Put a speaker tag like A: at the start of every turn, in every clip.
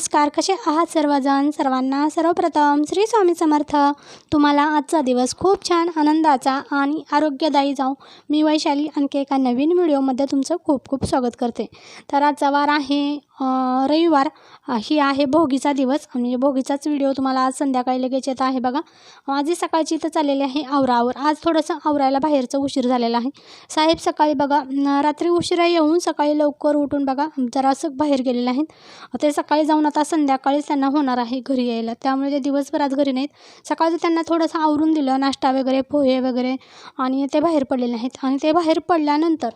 A: नमस्कार कसे आहात सर्वजण? सर्वांना सर्वप्रथम श्री स्वामी समर्थ. तुम्हाला आजचा दिवस खूप छान आनंदाचा आणि आरोग्यदायी जाऊ मी वैशाली आणखी एका नवीन व्हिडिओमध्ये तुमचं खूप खूप स्वागत करते. तर आजचा वार आहे रविवार. ही आहे भोगीचा दिवस. म्हणजे भोगीचाच व्हिडिओ तुम्हाला आज संध्याकाळी लगेच येत आहे बघा. माझी सकाळची इथं चाललेली आहे आवरावर आज थोडंसं आवरायला बाहेरचं उशीर झालेला आहे. साहेब सकाळी बघा रात्री उशिरा येऊन सकाळी लवकर उठून बघा जरासं बाहेर गेलेले आहेत. ते सकाळी जाऊन आता संध्याकाळीच त्यांना होणार आहे घरी यायला. त्यामुळे ते दिवसभर आज घरी नाहीत. सकाळचं त्यांना थोडंसं आवरून दिलं नाश्ता वगैरे पोहे वगैरे आणि ते बाहेर पडलेले आहेत. आणि ते बाहेर पडल्यानंतर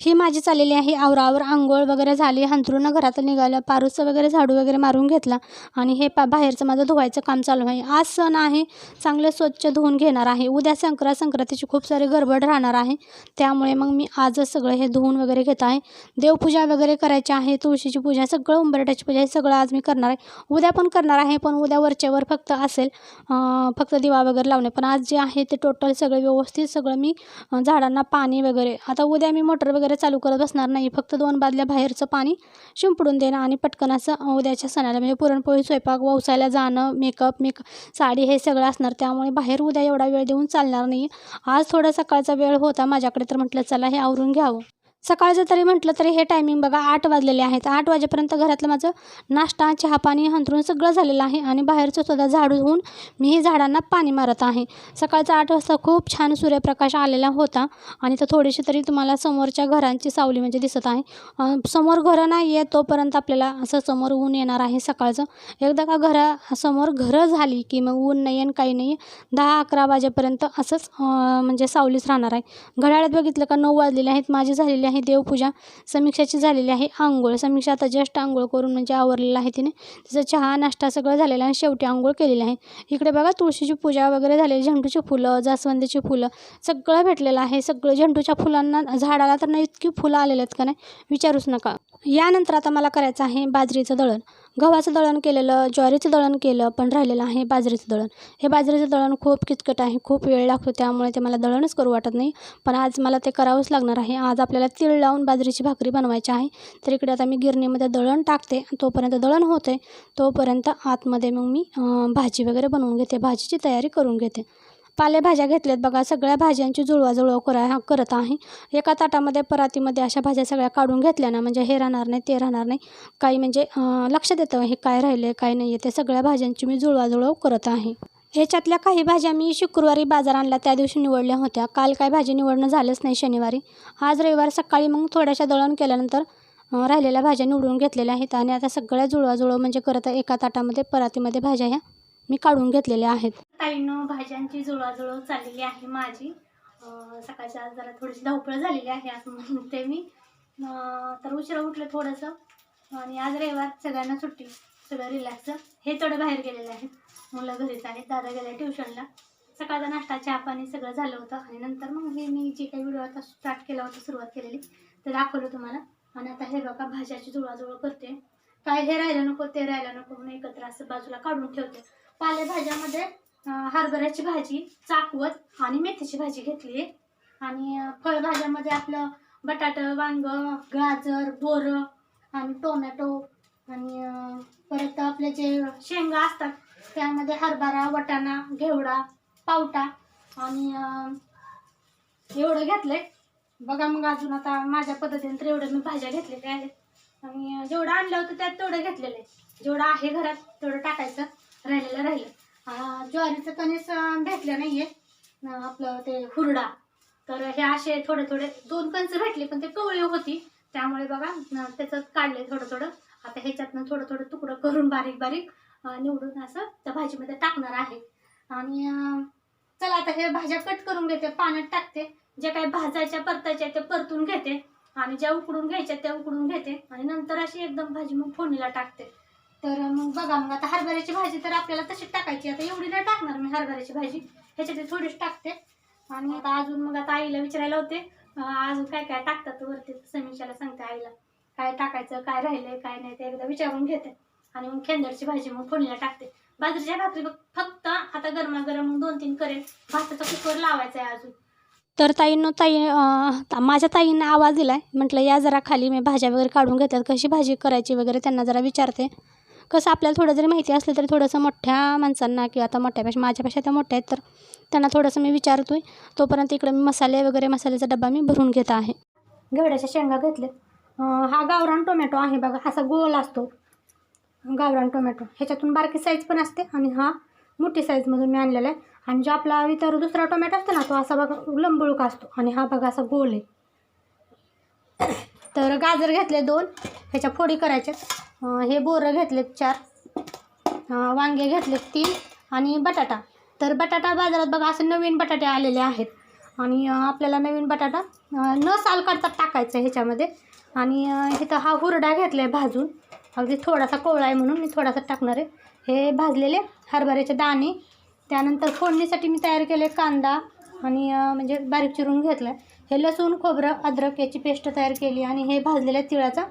A: ही माझी चाललेली आहे. आवरावर आंघोळ वगैरे झाली. हंतरून घरात निघालं. पारूचं वगैरे झाडू वगैरे मारून घेतला. आणि हे पा बाहेरचं माझं धुवायचं काम चालू आहे. आज सण आहे. चांगलं स्वच्छ धुवून घेणार आहे. उद्या संक्रांत संक्रांतीची खूप सारी गडबड राहणार आहे. त्यामुळे मग मी आजच सगळं हे धुवून वगैरे घेत आहे. देवपूजा वगैरे करायची आहे. तुळशीची पूजा सगळं उंबरट्याची पूजा हे सगळं आज मी करणार आहे. उद्या पण करणार आहे पण उद्या वरच्यावर फक्त असेल फक्त दिवा वगैरे लावणे. पण आज जे आहे ते टोटल सगळं व्यवस्थित सगळं मी झाडांना पाणी वगैरे. आता उद्या मी मोटर वगैरे चालू करत बसणार नाही. फक्त दोन बादल्या बाहेरचं पाणी शिंपडून देणं आणि पटकन असं उद्याच्या सणाला. म्हणजे पुरणपोळी स्वयंपाक वसायला जाणं मेकअप मेक साडी हे सगळं असणार. त्यामुळे बाहेर उद्या एवढा वेळ देऊन चालणार नाही. आज थोडा सकाळचा वेळ होता माझ्याकडे तर म्हटलं चला हे आवरून घ्यावं. सकाळचं तरी म्हटलं तरी हे टायमिंग बघा आठ वाजलेले आहेत. आठ वाजेपर्यंत घरातलं माझं नाश्ता चहा पाणी हंतरून सगळं झालेलं आहे आणि बाहेरचं सुद्धा झाडू धुवून मी हे झाडांना पाणी मारत आहे. सकाळचा आठ वाजता खूप छान सूर्यप्रकाश आलेला होता आणि तर थोडीशी तरी तुम्हाला समोरच्या घरांची सावली म्हणजे दिसत आहे. समोर घरं नाही आहे तोपर्यंत आपल्याला असं समोर ऊन येणार आहे सकाळचं. एकदा का घरा समोर घरं झाली की मग ऊन नाही आणि काही नाही दहा अकरा वाजेपर्यंत असंच म्हणजे सावलीच राहणार आहे. घड्याळात बघितलं का नऊ वाजलेले आहेत माझी झालेली आहे देवपूजा समीक्षाची झालेली आहे. आंघोळ समीक्षा आता जस्ट आंघोळ करून म्हणजे आवरलेलं आहे तिने. तिचा चहा नाश्ता सगळं झालेलं आहे शेवटी आंघोळ केलेली आहे. इकडे बघा तुळशीची पूजा वगैरे झालेली झेंडूची फुलं जास्वंदीची फुलं सगळं भेटलेलं आहे. सगळं झेंडूच्या फुलांना झाडाला तर ना इतकी फुलं आलेली आहेत का नाही विचारूच नका. यानंतर आता मला करायचं आहे बाजरीचं दळण. गव्हाचं दळण केलेलं ज्वारीचं दळण केलं पण राहिलेलं आहे बाजरीचं दळण. हे बाजरीचं दळण खूप किचकट आहे खूप वेळ लागतो त्यामुळे ते मला दळणच करू वाटत नाही. पण आज मला ते करावंच लागणार आहे. आज आपल्याला तीळ लावून बाजरीची भाकरी बनवायची आहे. तर इकडे आता मी गिरणीमध्ये दळण टाकते. तोपर्यंत दळण होते. तोपर्यंत आतमध्ये मग मी भाजी वगैरे बनवून घेते. भाजीची तयारी करून घेते. पालेभाज्या घेतल्यात बघा सगळ्या भाज्यांची जुळवाजुळव करा करत आहे. एका ताटामध्ये परातीमध्ये अशा भाज्या सगळ्या काढून घेतल्या ना म्हणजे हे राहणार नाही ते राहणार नाही. काही म्हणजे लक्ष लक्षात येतं हे काय राहिले काय नाही आहे ते सगळ्या भाज्यांची मी जुळवाजुळव करत आहे. ह्याच्यातल्या काही भाज्या मी शुक्रवारी बाजार आणला त्या दिवशी निवडल्या होत्या. काल काय भाजी निवडणं झालंच नाही शनिवारी. आज रविवार सकाळी मग थोड्याशा दळण केल्यानंतर राहिलेल्या भाज्या निवडून घेतलेल्या आहेत आणि आता सगळ्या जुळवाजुळव म्हणजे करत आहे. एका ताटामध्ये परातीमध्ये भाज्या ह्या मी काढून घेतलेल्या आहेत. ताईनो भाज्यांची जुळवाजुळव चाललेली आहे माझी. सकाळच्या आज जरा थोडीशी धावपळ झालेली आहे असं म्हणते मी. तर उशिरा उठलं थोडंसं. आणि आज रविवार सगळ्यांना सुट्टी सगळं रिलॅक्स हे थोडं बाहेर गेलेले आहेत. मुलं घरीच आहेत दादा गेले ट्युशनला सकाळचा नाश्ता चहा पाणी सगळं झालं होतं. आणि नंतर मग हे मी जे काही व्हिडिओ आता स्टार्ट केला होता सुरुवात केलेली ते दाखवलं तुम्हाला. आणि आता हे बघा भाज्याची जुळवाजुळव करते. काय हे राहिलं नको ते राहिलं नको म्हणून एकत्र असं बाजूला काढून ठेवते. पालेभाज्यामध्ये हरभऱ्याची भाजी चाकवत आणि मेथीची भाजी घेतली. आणि फळभाज्यामध्ये आपलं बटाटं वांग गाजर बोरं आणि टोमॅटो आणि परत आपले जे शेंगा असतात त्यामध्ये हरभरा वटाणा घेवडा पावटा आणि एवढं घेतलंय. बघा मग अजून आता माझ्या पद्धतीने तर एवढं मी भाज्या घेतलेल्या आहेत. आणि जेवढं आणलं होतं त्यात तेवढं घेतलेलं आहे. जेवढं आहे घरात तेवढं टाकायचं. राहिलेलं राहिलं. ज्वारीचं कणीस भेटलं नाही आहे आपलं ते हुरडा. तर हे असे थोडे थोडे दोन कंच भेटले पण ते कवळे होती. त्यामुळे बघा त्याचं काढले थोडं थोडं. आता ह्याच्यातनं थोडं थोडं तुकडं करून बारीक बारीक निवडून असं त्या भाजीमध्ये टाकणार आहे. आणि चला आता हे भाज्या कट करून घेते पाण्यात टाकते. जे काही भाजायच्या परतायच्या ते परतून घेते. आणि ज्या उकडून घ्यायच्या त्या उकडून घेते. आणि नंतर अशी एकदम भाजी मग फोडणीला टाकते. तर मग बघा मग आता हरभऱ्याची भाजी तर आपल्याला तशीच टाकायची. आता एवढी नाही टाकणार मी हरभऱ्याची भाजी. ह्याच्यात थोडीच टाकते. आणि आता अजून मग आता आईला विचारायला होते अजून काय काय टाकतात वरती? समीक्षाला सांगते आईला. काय टाकायचं काय राहिलंय काय नाही ते एकदा विचारून घेते. आणि मग खेंदरची भाजी मग फोडणीला टाकते. बाजरीच्या भाकरी बघ फक्त आता गरमागरम दोन तीन करेल. भाताचा कुकर लावायचा आहे अजून. तर ताईनं ताई माझ्या ताईंना आवाज दिला आहे म्हटलं या जरा खाली मी भाज्या वगैरे काढून घेतात. कशी भाजी करायची वगैरे त्यांना जरा विचारते. कसं आपल्याला थोडं जरी माहिती असलं तरी थोडंसं मोठ्या माणसांना किंवा आता मोठ्यापेक्षा माझ्यापेक्षा त्या मोठ्या आहेत तर त्यांना थोडंसं मी विचारतो आहे तोपर्यंत इकडे मी मसाले वगैरे मसाल्याचा डबा मी भरून घेत आहे. घेवड्याच्या शेंगा घेतले हा गावरान टोमॅटो आहे बघा असा गोल असतो. गावरान टोमॅटो. ह्याच्यातून बारकी साईज पण असते आणि हा मोठी साईजमधून मी आणलेला आहे. आणि जो आपला इतर दुसरा टोमॅटो असतो ना तो असा बघा लंबुळका असतो. आणि हा बघा असा गोल आहे. तर गाजर घेतले दोन ह्याच्या फोडी करायचे. हे बोरं घेतलेत चार वांगे घेतलेत तीन आणि बटाटा. तर बटाटा बाजारात बघा असे नवीन बटाटे आलेले आहेत. आणि आपल्याला नवीन बटाटा न साल काढता टाकायचं आहे ह्याच्यामध्ये. आणि इथं हा हुरडा घेतला आहे भाजून. अगदी थोडासा कोवळा आहे म्हणून मी थोडासा टाकणार आहे. हे भाजलेले हरभऱ्याचे दाणे. त्यानंतर फोडणीसाठी मी तयार केले कांदा आणि म्हणजे बारीक चिरून घेतला आहे हे लसूण खोबरं अद्रक याची पेस्ट तयार केली आणि हे भाजलेल्या तिळाचा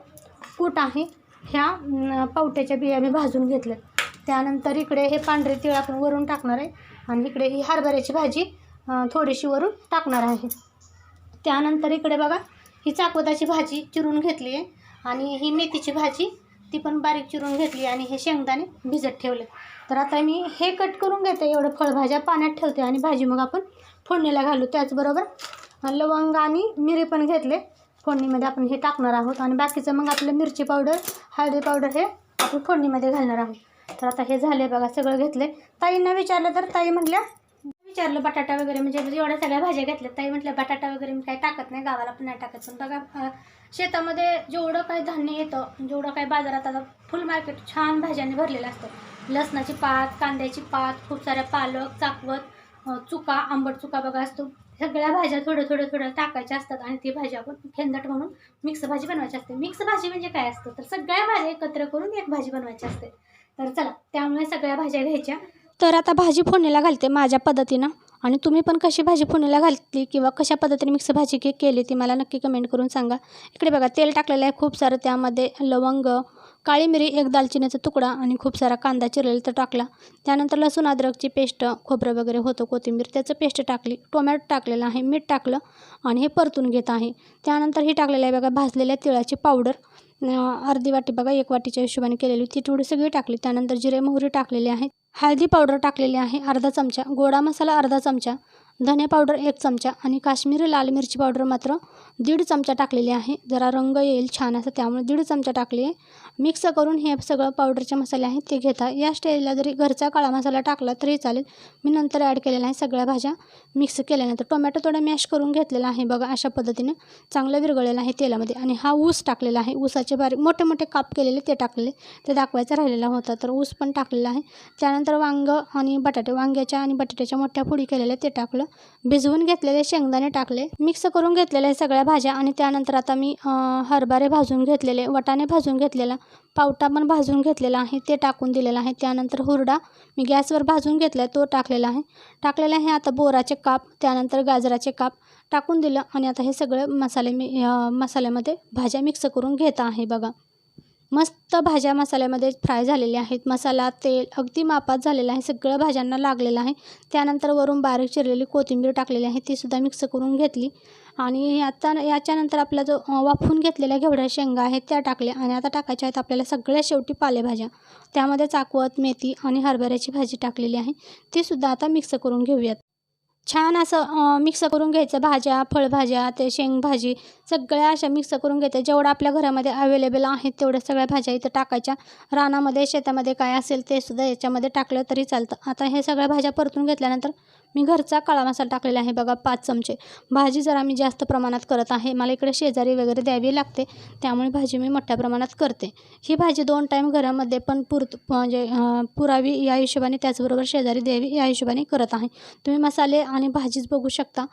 A: कूट आहे. ह्या पावट्याच्या बिया मी भाजून घेतल्यात. त्यानंतर इकडे हे पांढरे तिळ आपण वरून टाकणार आहे आणि इकडे ही हरभऱ्याची भाजी थोडीशी वरून टाकणार आहे. त्यानंतर इकडे बघा ही चाकवताची भाजी चिरून घेतली आहे आणि ही मेथीची भाजी ती पण बारीक चिरून घेतली आणि हे शेंगदाणे भिजत ठेवले तर आता मी हे कट करून घेते. एवढं फळभाज्या पाण्यात ठेवते आणि भाजी मग आपण फोडणीला घालू. त्याचबरोबर लवंग आणि मिरी पण घेतले. फोडणीमध्ये आपण हे टाकणार आहोत आणि बाकीचं मग आपलं मिरची पावडर हळदी पावडर हे आपण फोडणीमध्ये घालणार आहोत. तर आता हे झाले बघा सगळं घेतले. ताईंना विचारलं तर ताई म्हटल्या विचारलं बटाटा वगैरे म्हणजे एवढ्या सगळ्या भाज्या घेतल्या ताई म्हटल्या बटाटा वगैरे मी काही टाकत नाही गावाला पण नाही टाकत पण बघा शेतामध्ये जेवढं काही धान्य येतं जेवढं काही बाजारात आता फुल मार्केट छान भाज्यांनी भरलेलं असतं. लसणाची पात कांद्याची पात खूप साऱ्या पालक चाकवत चुका आंबट चुका बघा असतो. सगळ्या भाज्या थोडं थोडं थोडं टाकायच्या असतात आणि ती भाजी आपण खेंदट म्हणून मिक्स भाजी बनवायची असते. मिक्स भाजी म्हणजे काय असतं? तर सगळ्या भाज्या एकत्र करून एक भाजी बनवायची असते. तर चला त्यामुळे सगळ्या भाज्या घ्यायच्या. तर आता भाजी फोडणीला घालते माझ्या पद्धतीनं. आणि तुम्ही पण कशी भाजी फोडणीला घालली किंवा कशा पद्धतीने मिक्स भाजी के केली ती मला नक्की कमेंट करून सांगा. इकडे बघा तेल टाकलेलं आहे खूप सारं त्यामध्ये लवंग काळी मिरी एक दालचिनीचा तुकडा आणि खूप सारा कांदा चिरलेला तर टाकला. त्यानंतर लसूण अद्रकची पेस्ट खोबरं वगैरे होतं. कोथिंबीर त्याचं पेस्ट टाकली. टोमॅटो टाकलेलं आहे मीठ टाकलं आणि हे परतून घेत आहे. त्यानंतर ही टाकलेलं आहे बघा भाजलेल्या तिळाची पावडर. अर्धी वाटी बघा एक वाटीच्या हिशोबाने केलेली ती थोडी सगळी टाकली. त्यानंतर जिरे मोहरी टाकलेली आहे. हळदी पावडर टाकलेली आहे अर्धा चमचा. गोडा मसाला अर्धा चमचा. धने पावडर एक चमचा आणि काश्मीरी लाल मिरची पावडर मात्र दीड चमचा टाकलेली आहे. जरा रंग येईल छान असं त्यामुळे दीड चमचा टाकली आहे. मिक्स करून हे सगळं पावडरचे मसाले आहेत ते घेता. या स्टेजला जरी घरचा काळा मसाला टाकला तरी चालेल. मी नंतर ॲड केलेला आहे सगळ्या भाज्या मिक्स केल्यानंतर. टोमॅटो थोडा मॅश करून घेतलेला आहे बघा अशा पद्धतीने. चांगलं विरघळलेलं आहे तेलामध्ये. आणि हा ऊस टाकलेला आहे. ऊसाचे बारीक मोठे मोठे काप केलेले ते टाकलेले. ते दाखवायचा राहिलेला होता तर ऊस पण टाकलेला आहे. त्यानंतर वांग आणि बटाटे वांग्याच्या आणि बटाट्याच्या मोठ्या फोडी केलेल्या ते टाकलं. भिजवून घेतलेले शेंगदाणे टाकले मिक्स करून घेतलेल्या सगळ्या भाज्या आणि त्यानंतर आता मी हरभरे भाजून घेतलेले वटाणे भाजून घेतलेला पावटा पण भाजून घेतलेला आहे ते टाकून दिलेला आहे. त्यानंतर हुरडा मी गॅसवर भाजून घेतला तो टाकलेला आहे. टाकलेला आहे आता बोराचे काप त्यानंतर गाजराचे काप टाकून दिलं आणि आता हे सगळं मसाले मी मसाल्यामध्ये भाज्या मिक्स करून घेत आहे बघा. मस्त भाज्या मसाल्यामध्ये फ्राय झालेल्या आहेत. मसाला तेल अगदी मापात झालेलं आहे. सगळं भाज्यांना लागलेलं आहे. त्यानंतर वरून बारीक चिरलेली कोथिंबीर टाकलेली आहे. तीसुद्धा मिक्स करून घेतली. आणि आता याच्यानंतर आपला जो वाफून वाफवून घेतलेल्या घेवड्या शेंगा आहेत त्या टाकल्या. आणि आता टाकायच्या आहेत आपल्याला सगळ्या शेवटी पालेभाज्या. त्यामध्ये चाकवत मेथी आणि हरभऱ्याची भाजी टाकलेली आहे. तीसुद्धा आता मिक्स करून घेऊयात. छान असं मिक्स करून घ्यायचं. भाज्या फळभाज्या ते शेंगभाजी सगळ्या अशा मिक्स करून घ्यायचं जेवढं आपल्या घरामध्ये अवेलेबल आहेत तेवढ्या सगळ्या भाज्या इथं टाकायच्या. रानामध्ये शेतामध्ये काय असेल ते सुद्धा याच्यामध्ये टाकलं तरी चालतं. आता हे सगळ्या भाज्या परतून घेतल्यानंतर मी घरचा काळा मसाला टाकलेला आहे. बघा पाच चमचे. भाजी जरा मी जास्त प्रमाणात करत आहे. मला इकडे शेजारी वगैरे द्यावी लागते. त्यामुळे भाजी मी मोठ्या प्रमाणात करते. ही भाजी दोन टाईम घरामध्ये पण पुर म्हणजे पुरावी या हिशोबाने त्याचबरोबर शेजारी द्यावी या हिशोबाने करत आहे. तुम्ही मसाले आणि भाजीच बघू शकता.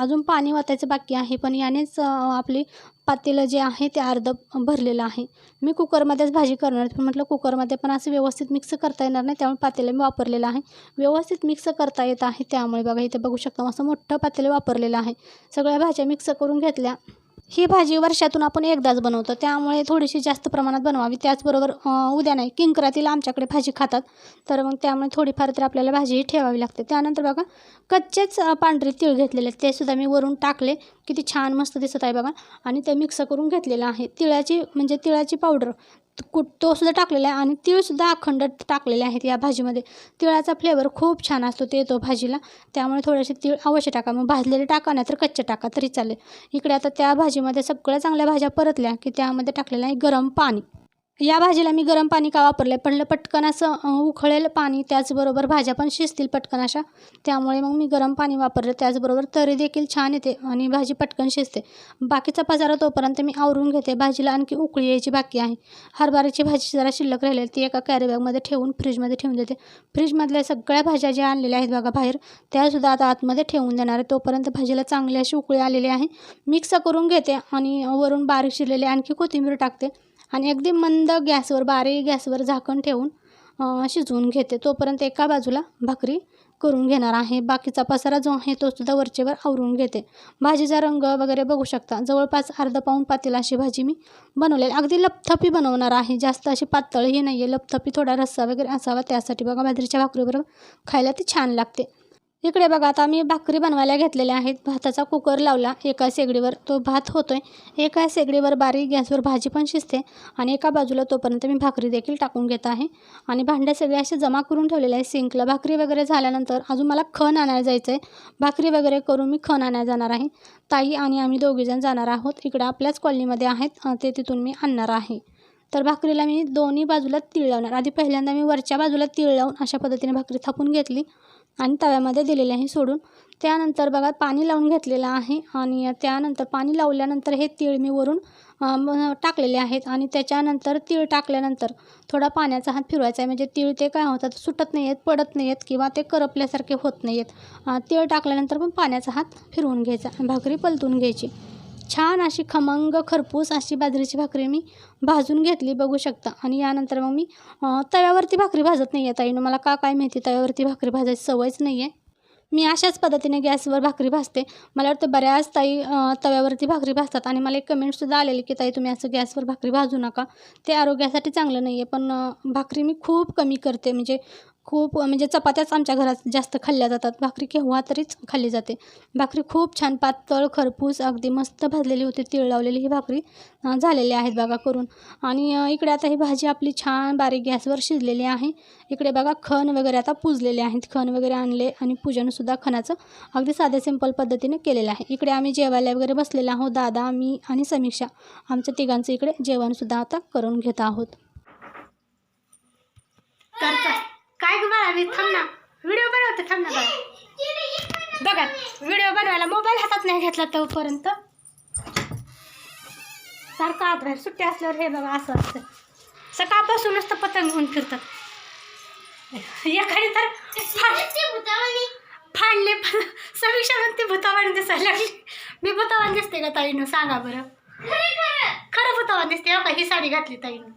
A: अजून पाणी वाचायचं बाकी आहे पण यानेच आपली पातेलं जे आहे ते अर्ध भरलेलं आहे. मी कुकरमध्येच भाजी करणार पण म्हटलं कुकरमध्ये पण असं व्यवस्थित मिक्स करता येणार नाही. त्यामुळे पातेलं मी वापरलेलं आहे. व्यवस्थित मिक्स करता येत आहे त्यामुळे बघा इथे बघू शकता असं मोठं पातेलं वापरलेलं आहे. सगळ्या भाज्या मिक्स करून घेतल्या. ही भाजी वर्षातून आपण एकदाच बनवतो. त्यामुळे थोडीशी जास्त प्रमाणात बनवावी. त्याचबरोबर उद्या नाही किंकरातील आमच्याकडे भाजी खातात. तर मग त्यामुळे थोडीफार तर आपल्याला भाजीही ठेवावी लागते. त्यानंतर बघा कच्चेच पांढरे तीळ घेतलेले आहेत. ते सुद्धा मी वरून टाकले. किती छान मस्त दिसत आहे बघा. आणि ते मिक्स करून घेतलेलं आहे. तिळाची म्हणजे तिळाची पावडर कुट तोसुद्धा टाकलेला आहे आणि तीळसुद्धा अखंड टाकलेले आहेत या भाजीमध्ये. तिळाचा फ्लेवर खूप छान असतो ते येतो भाजीला. त्यामुळे थोडेसे तीळ अवश्य टाका. मग भाजलेले टाका नाही तर कच्चे टाका तरी चालेल. इकडे आता त्या भाजीमध्ये सगळ्या चांगल्या भाज्या परतल्या की त्यामध्ये टाकलेलं आहे गरम पाणी. या भाजीला मी गरम पाणी का वापरलं आहे पडलं पटकन असं उखळेल उकळेल पाणी त्याचबरोबर भाज्या पण शिजतील पटकन अशा. त्यामुळे मग मी गरम पाणी वापरलं. त्याचबरोबर तरी देखील छान येते आणि भाजी पटकन शिजते. बाकीचा पसारा तोपर्यंत मी आवरून घेते. भाजीला आणखी उकळी यायची बाकी आहे. हरभऱ्याची भाजी जरा शिल्लक राहिली ती एका कॅरीबॅगमध्ये ठेवून फ्रीजमध्ये ठेवून देते. फ्रीजमधल्या सगळ्या भाज्या ज्या आणलेल्या आहेत बघा बाहेर त्यासुद्धा आता आतमध्ये ठेवून देणार आहे. तोपर्यंत भाजीला चांगली अशी उकळी आलेली आहे. मिक्स करून घेते आणि वरून बारीक शिरलेली आणखी कोथिंबीर टाकते. आणि अगदी मंद गॅसवर बारीक गॅसवर झाकण ठेवून शिजवून घेते. तोपर्यंत एका बाजूला भाकरी करून घेणार आहे. बाकीचा पसारा जो आहे तो सुद्धा वरचेवर आवरून घेते. भाजीचा रंग वगैरे बघू शकता. जवळपास अर्धा पाऊण पातेला अशी भाजी मी बनवलेली. अगदी लपथपी बनवणार आहे. जास्त अशी पातळही नाही आहे लपथपी थोडा रस्सा वगैरे असावा. त्यासाठी बघा बाजरीच्या भाकरीबरोबर खायला ती छान लागते. इकडे बघा आता मी भाकरी बनवायला घेतलेल्या आहेत. भाताचा कुकर लावला. एका शेगडीवर तो भात होतोय. एका शेगडीवर बारीक गॅसवर भाजी पण शिजते आणि एका बाजूला तोपर्यंत मी भाकरी देखील टाकून घेत आहे. आणि भांड्या सगळे असे जमा करून ठेवलेले आहे सिंकला भाकरी वगैरे झाल्यानंतर अजून मला खण आणायला जायचं आहे भाकरी वगैरे करून मी खण आणायला जाणार आहे. ताई आणि आम्ही दोघीजण जाणार आहोत. इकडे आपल्याच कॉलनीमध्ये आहेत. ते तिथून मी आणणार आहे. तर भाकरीला मी दोन्ही बाजूला तीळ लावणार. आधी पहिल्यांदा मी वरच्या बाजूला तीळ लावून अशा पद्धतीने भाकरी थापून घेतली. आणि तव्यामध्ये दिलेले आहे सोडून. त्यानंतर बघा पाणी लावून घेतलेलं आहे आणि त्यानंतर पाणी लावल्यानंतर हे तीळ मी वरून टाकलेले आहेत आणि त्याच्यानंतर तीळ टाकल्यानंतर थोडा पाण्याचा हात फिरवायचा आहे. म्हणजे तीळ ते काय होतात सुटत नाही आहेत पडत नाही आहेत किंवा ते करपल्यासारखे होत नाही आहेत तीळ टाकल्यानंतर पण पाण्याचा हात फिरवून घ्यायचा भाकरी पलटून घ्यायची. छान अशी खमंग खरपूस अशी बाजरीची भाकरी मी भाजून घेतली बघू शकता. आणि यानंतर मग मी तव्यावरती भाकरी भाजत नाही आहे ताईनं मला का काय माहिती तव्यावरती भाकरी भाजायची सवयच नाही आहे मी अशाच पद्धतीने गॅसवर भाकरी भाजते. मला वाटतं बऱ्याच ताई तव्यावरती भाकरी भाजतात. आणि मला एक कमेंटसुद्धा आलेली की ताई तुम्ही असं गॅसवर भाकरी भाजू नका. ते आरोग्यासाठी चांगलं नाही आहे पण भाकरी मी खूप कमी करते. म्हणजे खूप म्हणजे चपात्याच आमच्या घरात जास्त खाल्ल्या जातात. भाकरी केव्हा तरीच खाल्ली जाते. भाकरी खूप छान पातळ खरपूस अगदी मस्त भाजलेली होती तीळ लावलेली ही भाकरी झालेली आहेत बघा करून. आणि इकडे आता ही भाजी आपली छान बारीक गॅसवर शिजलेली आहे. इकडे बघा खण वगैरे आता पुजलेले आहेत. खण वगैरे आणले आणि पूजनसुद्धा खणाचं अगदी साध्या सिंपल पद्धतीने केलेलं आहे. इकडे आम्ही जेवायला वगैरे बसलेलो आहोत. दादा मी आणि समीक्षा आमच्या तिघांचं इकडे जेवणसुद्धा आता करून घेत आहोत. तर काय ग बाळा मी थांब ना. व्हिडिओ बनवते थांब ना बाळा. बघा व्हिडिओ बनवायला मोबाईल हातात नाही घेतला तोपर्यंत. सारखं आत सुट्टी असल्यावर हे बघा असं असतं. सकाळपासूनच तर पतंग घेऊन फिरतात. एखादी तर फाडले पण समीक्षा म्हणते भूतावाणी दिसायला लागली. मी भूतावान दिसते का ताईनं? सांगा बरं. खरं भूतावान दिसते हो का? ही साडी घातली ताईनं.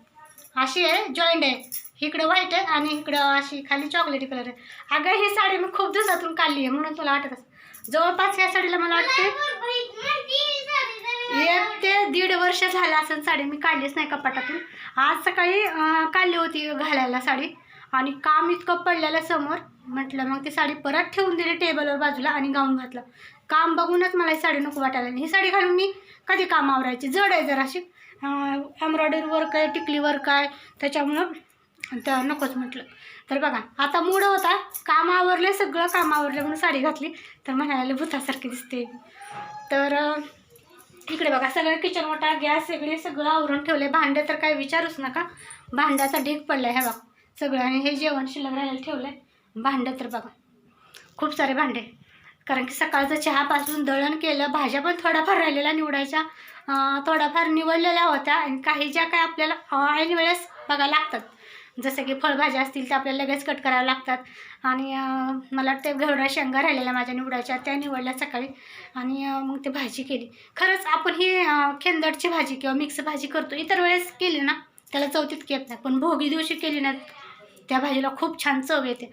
A: अशी आहे जॉईंट आहे. इकडं व्हाईट आहे आणि इकडं अशी खाली चॉकलेटी कलर आहे. अगं ही साडी मी खूप दिवसातून काढली आहे म्हणून तुला वाटत असं जवळपास या साडीला मला वाटते एक ते दीड वर्ष झालं असं साडी मी काढलीच नाही कपाटातून. आज सकाळी काढली होती घालायला साडी आणि काम इतकं पडलेलं समोर. म्हटलं मग ती साडी परत ठेवून दिली टेबलवर बाजूला आणि गाऊन घातलं. काम बघूनच मला ही साडी नको वाटायला. ही साडी घालून मी कधी काम आवरायची? जड आहे जराशी. एम्ब्रॉयडरी वर्क आहे टिकली वर्क आहे. त्याच्यामुळं तर नकोच म्हटलं. तर बघा आता मूड होता काम आवरले सगळं काम आवरलं म्हणून साडी घातली. तर म्हणायला भूतासारखी दिसते. तर इकडे बघा सगळं किचन मोठा गॅस सगळे सगळं आवरून ठेवले भांडे तर काही विचारूच नका. भांड्याचा ढीग पडला हे बघा. सगळं आणि हे जेवण शिल्लक राहायला ठेवलंय. भांडं तर बघा. खूप सारे भांडे. कारण की सकाळचं चहापासून दळण केलं भाज्या पण थोड्याफार राहिलेल्या निवडायच्या. थोड्याफार निवडलेल्या होत्या आणि काही ज्या काय आपल्याला ऐन वेळेस बघा लागतात. जसं की फळभाज्या असतील त्या आपल्याला लगेच कट कराव्या लागतात. आणि मला वाटतं घेवडा शेंगा राहिलेल्या माझ्या निवडायच्या त्या निवडल्या सकाळी. आणि मग ते भाजी केली. खरंच आपण ही खेंदडची भाजी किंवा मिक्स भाजी करतो इतर वेळेस केली ना त्याला चौथीत येत नाही. पण भोगी दिवशी केली ना त्या भाजीला खूप छान चव येते.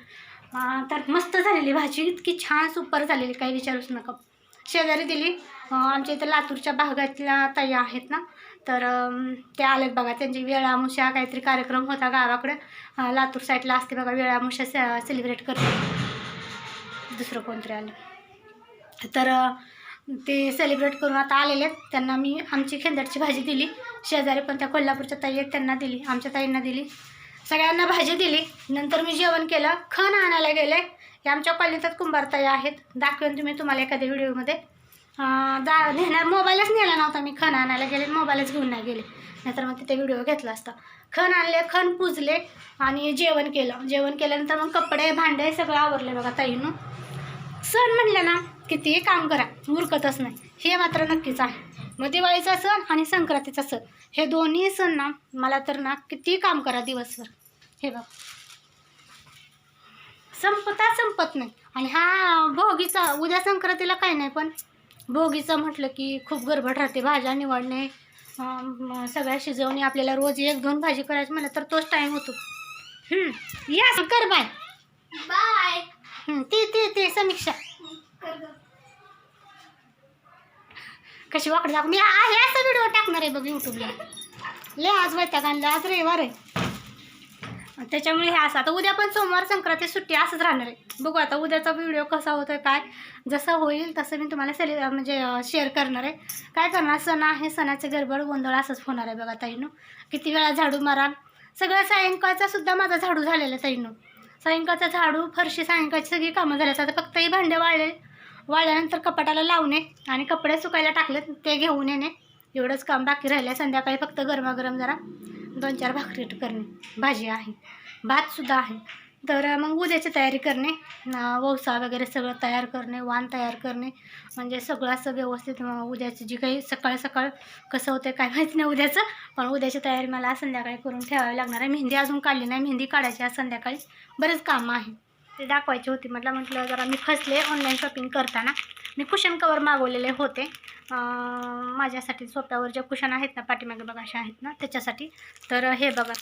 A: तर मस्त झालेली भाजी इतकी छान सुपर झालेली काही विचारूच नका. शेजारी दिली आमच्या इथं लातूरच्या भागातल्या ताई आहेत ना तर ते आलेत बघा त्यांची वेळामुशा काहीतरी कार्यक्रम होता गावाकडं. लातूर साईडला असते बघा वेळामुशा से सेलिब्रेट करते. दुसरं कोणतरी आलं. तर ते सेलिब्रेट करून आता आलेले आहेत. त्यांना मी आमची खेंदडची भाजी दिली. शेजारी पण त्या कोल्हापूरच्या ताई आहेत त्यांना दिली. आमच्या ताईंना दिली. सगळ्यांना भाजी दिली. नंतर मी जेवण केलं. खण आणायला गेले. हे आमच्या कॉलनीतच कुंभारताई आहेत. दाखवेन तुम्ही तुम्हाला एखाद्या व्हिडिओमध्ये जा नेणार मोबाईलच नेला नव्हता मी. खण आणायला गेले मोबाईलच घेऊन नाही गेले. नाहीतर मग तिथे व्हिडिओ घेतला असता. खण आणले खण पुजले आणि जेवण केलं. जेवण केल्यानंतर मग कपडे भांडे सगळं आवरले बघा ताईनं. सण म्हणलं ना कितीही काम करा उरकतच नाही. हे मात्र नक्कीच आहे. मग दिवाळीचा सण आणि संक्रांतीचा सण हे दोन्ही सण ना मला तर ना किती काम करा दिवसभर. हे बघ. संपता संपत नाही. आणि हा भोगीचा उद्या संक्रांतीला काही नाही पण भोगीचं म्हटलं की खूप गडबड राहते भाज्या निवडणे सगळ्या शिजवणे आपल्याला रोज एक दोन भाजी करायची म्हणलं तर तोच टाईम होतो. या कर बाय.
B: बाय.
A: ते ते ते समीक्षा. कशी वाकड मी आहे असा व्हिडिओ टाकणार आहे बघ यूट्यूबला लय आज वैताग आणलं आज रविवार आहे. त्याच्यामुळे हे असं. आता उद्या पण सोमवार संक्रांती सुट्टी असंच राहणार आहे. बघू आता उद्याचा व्हिडिओ कसा होतोय काय? जसं होईल तसं मी तुम्हाला सेलि म्हणजे शेअर करणार आहे. काय करणार? सण आहे सणाचे गडबड गोंधळ असंच होणार आहे बघा ताईनं. किती वेळा झाडू मारा. सगळं सायंकाळचा सुद्धा माझा झाडू झालेला आहे ताईनं. सायंकाळचा झाडू फरशी सायंकाळची सगळी कामं झाली आता फक्त ही भांडे वाळले. वाळल्यानंतर कपाटाला लावणे आणि कपडे सुकायला टाकले ते घेऊन येणे. एवढंच काम बाकी राहिलं संध्याकाळी फक्त गरमागरम जरा दोन चार भाकरी करणे. भाजी आहे भातसुद्धा आहे. तर मग उद्याची तयारी करणे. न- वौसा वगैरे सगळं तयार करणे वाण तयार करणे. म्हणजे सगळं असं व्यवस्थित मग उद्याची जी काही सकाळ सकाळ कसं होतं काय माहिती नाही उद्याचं. पण उद्याची तयारी मला संध्याकाळी करून ठेवावी लागणार आहे. मेहंदी अजून काढली नाही. मेहंदी काढायची आज संध्याकाळी. बरेच कामं आहे. ते दाखवायची होती. म्हटलं म्हटलं जरा मी फसले ऑनलाईन शॉपिंग करताना. मी कुशन कवर मागवलेले होते. माझ्यासाठी सोप्यावर ज्या कुशन आहेत ना पाठीमागे बघा अशा आहेत ना त्याच्यासाठी. तर हे बघा.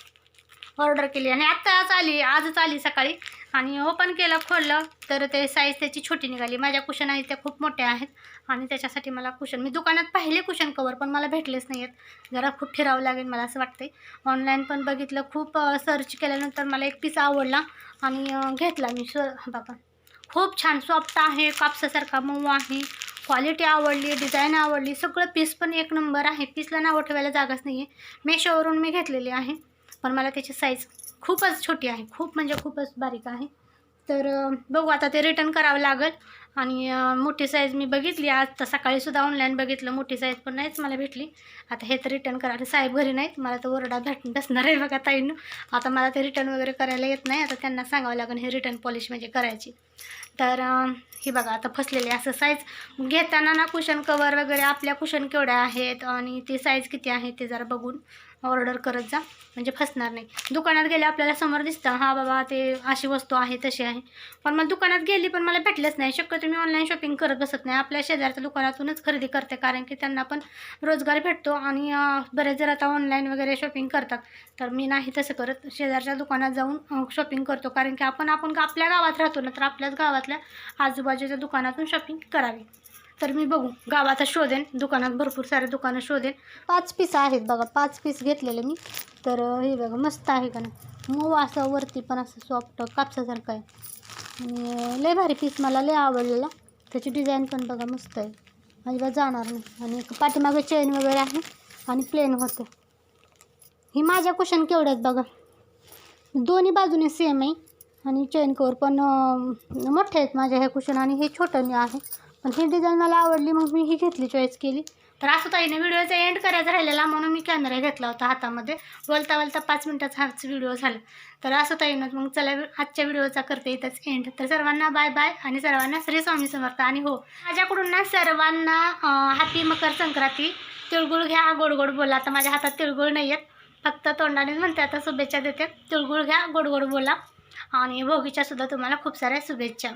A: ऑर्डर केली आणि आत्ताच आली आजच आली सकाळी. आणि ओपन केलं खोललं तर ते साईज त्याची छोटी निघाली. माझ्या कुशन आहेत त्या खूप मोठ्या आहेत. आणि त्याच्यासाठी मला कुशन मी दुकानात पाहिले कुशन कवर पण मला भेटलेच नाही आहेत. जरा खूप फिरावं लागेल मला असं वाटतंय. ऑनलाईन पण बघितलं खूप सर्च केल्यानंतर मला एक पीस आवडला आणि घेतला मी. स बाबा खूप छान सॉफ्ट आहे कापसासारखा मऊ आहे क्वालिटी आवडली डिझाईन आवडली सगळं पीस पण एक नंबर आहे. पीसला नावं ठेवायला जागाच नाही आहे मेशोवरून मी घेतलेली आहे पण मला त्याची साईज खूपच छोटी आहे खूप म्हणजे खूपच बारीक आहे. तर बघू आता ते रिटर्न करावं लागेल. आणि मोठी साईज मी बघितली. आज तर सकाळीसुद्धा ऑनलाईन बघितलं. मोठी साईज पण नाहीच मला भेटली. आता हे तर रिटर्न करा. साहेब घरी नाहीत. मला तर ओरडा भेट बसणार आहे बघा ताईनं. आता मला ते रिटर्न वगैरे करायला येत नाही. आता त्यांना सांगावं लागेल हे रिटर्न पॉलिश म्हणजे करायची. तर ही बघा आता फसलेली असं साईज घेताना ना कुशन कवर वगैरे आपल्या कुशन केवढ्या आहेत आणि ती साईज किती आहे ते जरा बघून. ऑर्डर करत जा. म्हणजे फसणार नाही. दुकानात गेले आपल्याला समोर दिसतं हा बाबा ते अशी वस्तू आहे तशी आहे. पण मला दुकानात गेली पण मला भेटलंच नाही. शक्यतो मी ऑनलाईन शॉपिंग करत बसत नाही. आपल्या शेजारच्या दुकानातूनच खरेदी करते कारण की त्यांना पण रोजगार भेटतो आणि बरेच जर आता ऑनलाईन वगैरे शॉपिंग करतात तर मी नाही तसं करत. शेजारच्या दुकानात जाऊन शॉपिंग करतो. कारण की आपण आपण आपल्या गावात राहतो ना तर आपल्याच गावातल्या आजूबाजूच्या दुकानातून शॉपिंग करावी. तर मी बघू. गावात शोधेन. दुकानात भरपूर सारे दुकानं शोधेन. पाच पीस आहेत बघा. पाच पीस घेतलेले मी. तर हे बघा मस्त आहे का नाही? मऊ असं वरती पण असं सॉफ्ट कापसासारखं आहे. आणि लय भारी पीस मला लय आवडलेला. त्याची डिझाईन पण बघा मस्त आहे. अजिबात जाणार नाही. आणि पाठीमागे चेन वगैरे आहे आणि प्लेन होते. ही माझ्या कुशन केवढ्यात आहेत बघा? दोन्ही बाजूने सेम आहे. आणि चेन कवर पण मोठे आहेत माझ्या ह्या कुशन आणि हे छोटं आहे. पण ही डिझाईन मला आवडली मग मी ही घेतली चॉईस केली. तर असं ताईने व्हिडिओचा एंड करायचा राहिलेला म्हणून मी कॅमेरा घेतला होता हातामध्ये. बोलता बोलता पाच मिनटाचा हाच व्हिडिओ झाला. तर असं ताईनं मग चला आजच्या व्हिडिओचा करते इथंच एंड तर सर्वांना बाय बाय आणि सर्वांना श्री स्वामी समर्थ. आणि हो माझ्याकडून ना सर्वांना हॅपी मकर संक्रांती. तिळगुळ घ्या गोडगोड बोला. आता माझ्या हातात तिळगुळ नाही आहेत फक्त तोंडाने म्हणते आता शुभेच्छा देते. तिळगुळ घ्या गोडगोड बोला. आणि भोगीच्या सुद्धा तुम्हाला खूप साऱ्या शुभेच्छा.